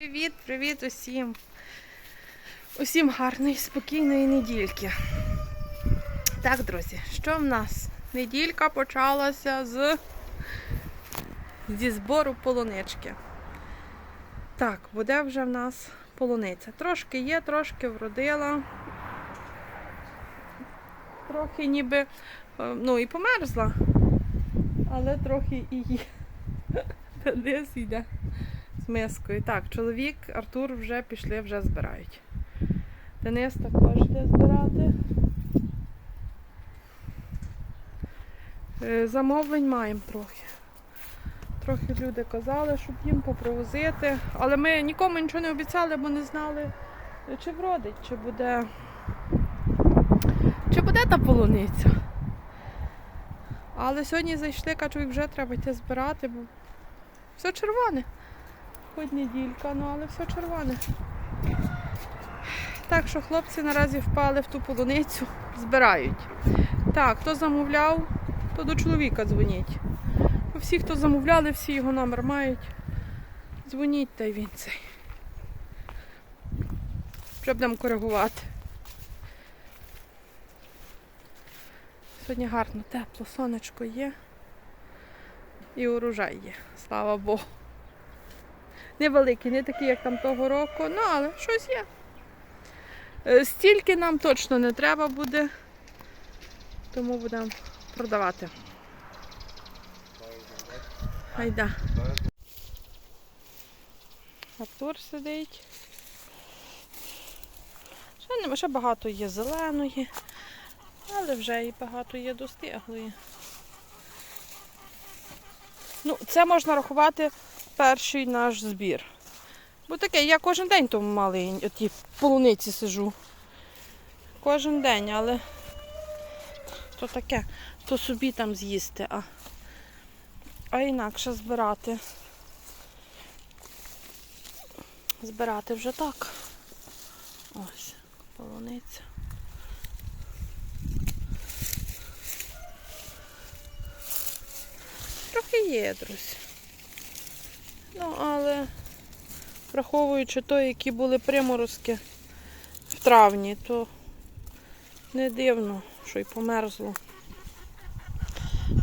Привіт, привіт усім. Усім гарної, спокійної недільки. Так, друзі, що в нас? Неділька почалася з зі збору полунички. Так, буде вже в нас полуниця. Трошки є, трошки вродила. Трохи ніби, е, ну і померзла, але трохи і є. Десь йде мискою. Так, чоловік, Артур вже пішли, вже збирають. Денис також йде збирати. Е, Замовлень маємо трохи. Трохи люди казали, щоб їм попровозити. Але ми нікому нічого не обіцяли, бо не знали, чи вродить, чи буде. Чи буде та полуниця. Але сьогодні зайшли, кажуть, вже треба йти збирати, бо все червоне. Хоч неділька, ну але все червоне. Так що хлопці наразі впали в ту полуницю, збирають. Так, хто замовляв, то до чоловіка дзвоніть. Бо Всі, хто замовляли, всі його номер мають. Дзвоніть та й він цей. Вже будемо коригувати. Сьогодні гарно, тепло, сонечко є. І урожай є, слава Богу. Невеликий, не такий, як там того року, ну але щось є. Е, Стільки нам точно не треба буде, тому будемо продавати. Айда. Артур сидить. Ще, ще багато є зеленої, але вже і багато є достиглої. Ну, це можна рахувати перший наш збір. Бо таке, я кожен день тому малий ті полуниці сижу. Кожен день, але то таке, то собі там з'їсти, а, а інакше збирати. Збирати вже так. Ось, полуниця. Трохи є, друзі. Ну, але враховуючи то, які були приморозки в травні, то не дивно, що й померзло.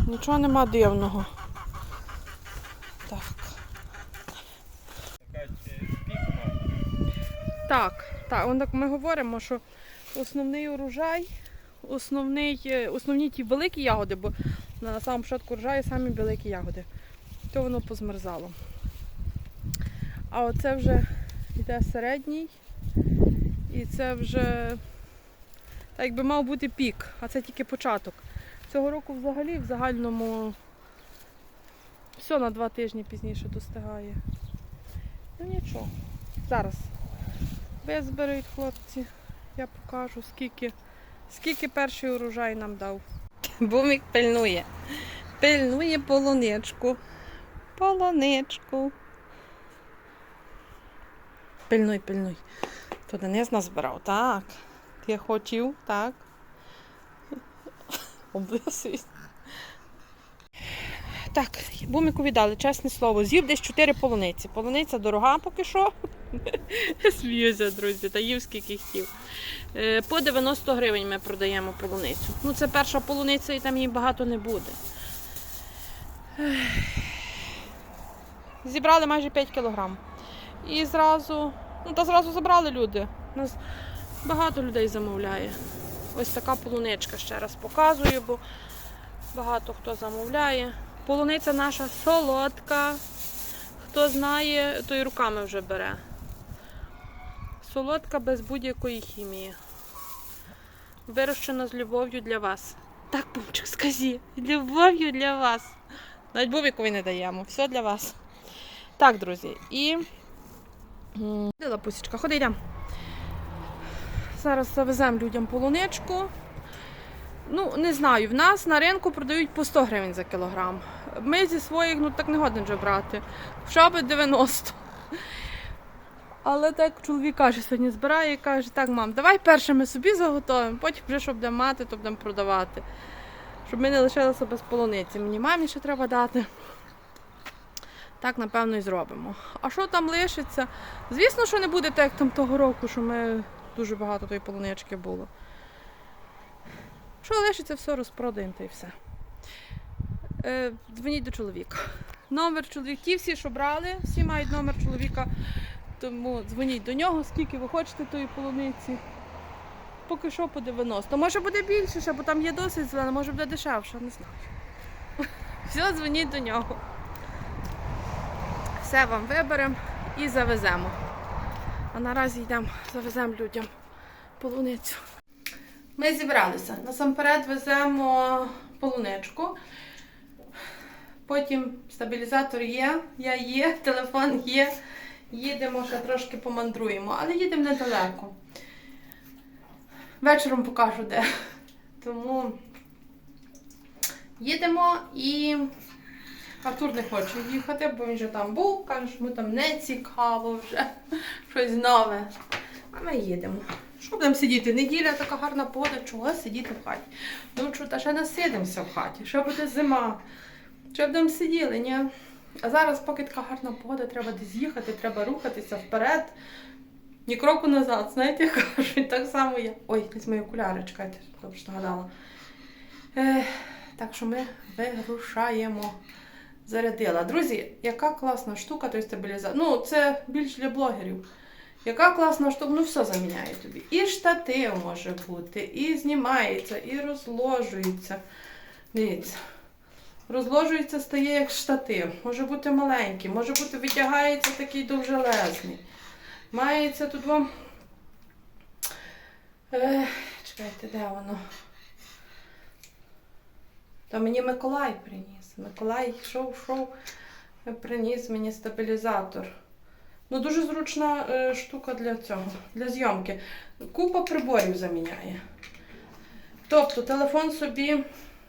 Нічого нема дивного. Так. Так, так, он так ми говоримо, що основний урожай, основний, е, основні ті великі ягоди, бо на самому початку урожаю самі великі ягоди, то воно позмерзало. А оце вже йде середній. І це вже так якби мав бути пік, а це тільки початок. Цього року взагалі в загальному все на два тижні пізніше достигає. Ну нічого. Зараз визберуть хлопці. Я покажу, скільки, скільки перший урожай нам дав. Бумік пильнує. Пильнує полуничку. Полуничку. Пильнуй, пильнуй. То Денис назбирав, так. Ти хотів, так. Облисуй. Так, буміку віддали, чесне слово. З'їв десь 4 полуниці. Полуниця дорога поки що. Сміюся, друзі, та їв скільки хотів. Е, По 90 гривень ми продаємо полуницю. Ну, це перша полуниця і там її багато не буде. Зібрали майже 5 кілограм. І зразу, ну та зразу забрали люди. Нас багато людей замовляє. Ось така полуничка ще раз показую, бо багато хто замовляє. Полуниця наша солодка. Хто знає, той руками вже бере. Солодка без будь-якої хімії. Вирощена з любов'ю для вас. Так, Бумчик, скажи, любов'ю для вас. Навіть бубікові не даємо, все для вас. Так, друзі, і. М, Де лапусечка, ходи йдемо. Зараз завеземо людям полуничку. Ну, не знаю, в нас на ринку продають по 100 гривень за кілограм. Ми зі своїх, ну так не годен вже брати. Б 90. Але так чоловік каже, сьогодні збирає і каже, так, мам, давай перше ми собі заготовимо, потім вже що будемо мати, то будемо продавати. Щоб ми не лишилися без полуниці. Мені мамі ще треба дати. Так, напевно, і зробимо. А що там лишиться? Звісно, що не буде так, як там того року, що ми дуже багато тої полунички було. Що лишиться, все розпродаємо та і все. Е, дзвоніть до чоловіка. Номер чоловік, ті всі, що брали, всі мають номер чоловіка. Тому дзвоніть до нього, скільки ви хочете тої полуниці. Поки що по 90. Може буде більше, бо там є досить зелена, може буде дешевше, не знаю. Все, дзвоніть до нього. Все вам виберемо і завеземо. А наразі йдемо, завеземо людям полуницю. Ми зібралися. Насамперед веземо полуничку. Потім стабілізатор є, я є, телефон є. Їдемо ще трошки помандруємо, але їдемо недалеко. Вечором покажу де. Тому їдемо і Артур не хоче їхати, бо він вже там був, каже, що йому там не цікаво вже щось нове. А ми їдемо. Що будемо сидіти? Неділя така гарна погода, чого сидіти в хаті? Ну, що, та ще не сидимося в хаті, ще буде зима. Ще будемо сиділи, ні? А зараз, поки така гарна погода, треба десь їхати, треба рухатися вперед. Ні кроку назад, знаєте, як кажуть, так само я. Ой, десь мої окуляри, чекайте, добре що нагадала. Е, так що ми вирушаємо. Зарядила. Друзі, яка класна штука, той стабілізатор. Ну, це більш для блогерів. Яка класна штука, ну все заміняє тобі. І штатив може бути, і знімається, і розложується. Дивіться. Розложується, стає як штатив. Може бути маленький, може бути витягається такий довжелезний. Мається тут вам. Е, чекайте, де воно? Та мені Миколай приніс. Миколай йшов, йшов, приніс мені стабілізатор. Ну, дуже зручна е, штука для цього, для зйомки. Купа приборів заміняє. Тобто телефон собі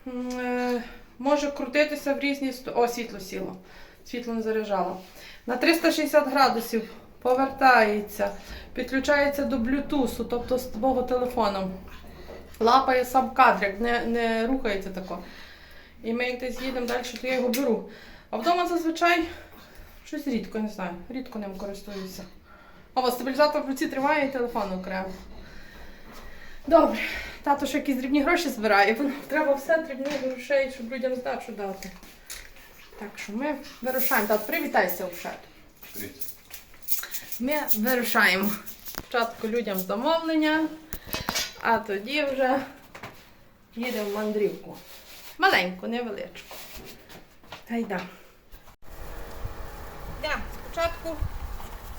е, може крутитися в різні сторони. О, світло сіло. Світло не заряджало. На 360 градусів повертається, підключається до блютусу, тобто з твого телефону. Лапає сам кадрик, не, не рухається тако. І ми як десь їдемо далі, то я його беру. А вдома зазвичай щось рідко, не знаю, рідко ним користуюся. А от стабілізатор в руці тримає і телефон окремо. Добре, тато ще якісь дрібні гроші збирає, бо нам треба все дрібних грошей, щоб людям здачу дати. Так що ми вирушаємо. Тато, привітайся в шат. Ми вирушаємо. Спочатку людям замовлення, а тоді вже їдемо в мандрівку. Маленьку, невеличку. Гайда. Да, спочатку,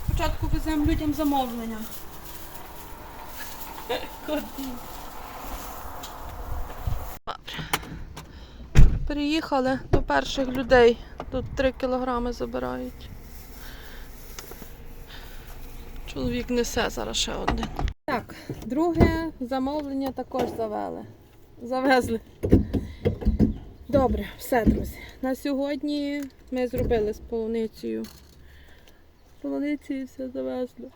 спочатку веземо людям замовлення. Добре. Приїхали до перших людей. Тут 3 кілограми забирають. Чоловік несе зараз ще один. Так, друге замовлення також завели. Завезли. Добре, все, друзі. На сьогодні ми зробили з полуницею. Полуницею все завезли.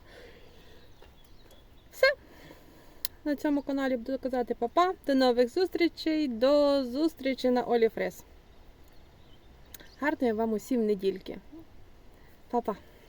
Все. На цьому каналі буду казати папа. До нових зустрічей. До зустрічі на Олі Фрес. Гарної вам усім недільки. Па-па.